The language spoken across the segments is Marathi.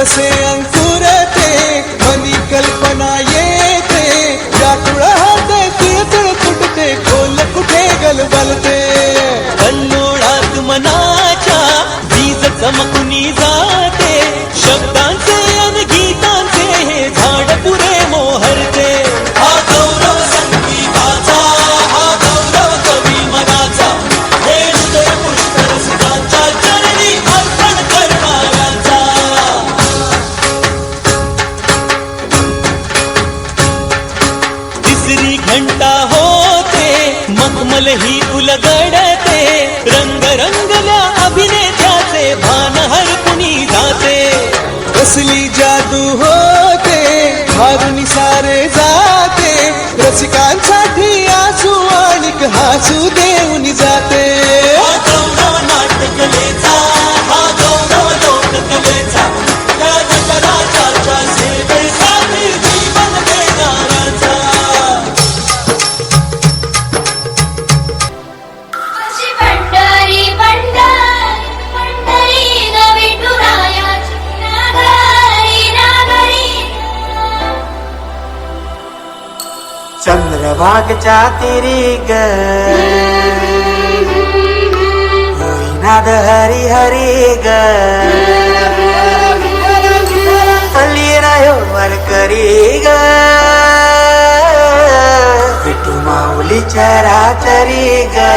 जसे अंकुर ते मनी कल्पना येते. या हाते तिळतिळ फुटते खोल कुठे गलबलते. कल्लोळात मनाच्या बीज चमकुनी जा. घंटा होते मखमल ही उलगडते. रंग रंगल्या अभिनेत्याचे भान हरकुनी जाते. कसली जादू होते हारुनी सारे जाते. रसिकांसाठी आसू आणि हासू दे. चंद्रभागच्या तिरी ग. हरी हरी ग. रायो वारकरी ग. विठू माऊली चराचरी ग.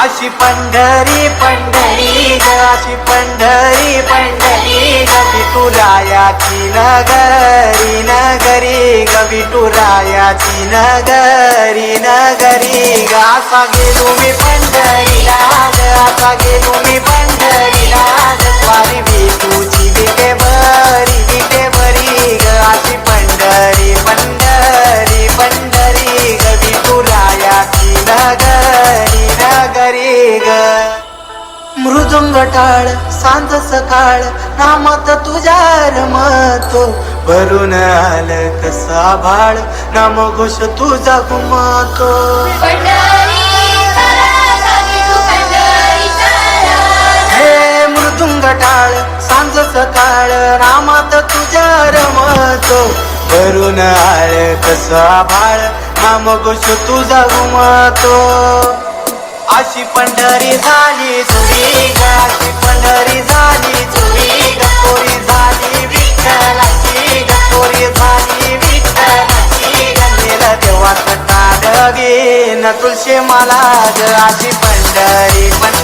अशी पंढरी पंढरी ग अशी पंढरी पंढरी ग विठुरायाची नगरी नगरी. ग विठुरायाची नगरी नगरी. ग गेलो मी पंढरीला ग असा गेलो मी पंढरीला ग स्वारी विठूची विटे बरी विटे बरी ग पंढरी पंढरी पंढरी ग. विठुरायाची नगरी नगरी ग. मृदुंग टाळ सांज सकाळ नामत तुझ्या रमतो. भरून आलं कसा भाळ नाम घोष तुझा घुमतो. हे मृदुंग टाळ सांज सकाळ नामात तुझ्या रमतो. भरून आळ कसा भाळ नाम घोष तुझा घुमतो. अशी पंढरी झाली तुळशी मला अशी पंढरी. पण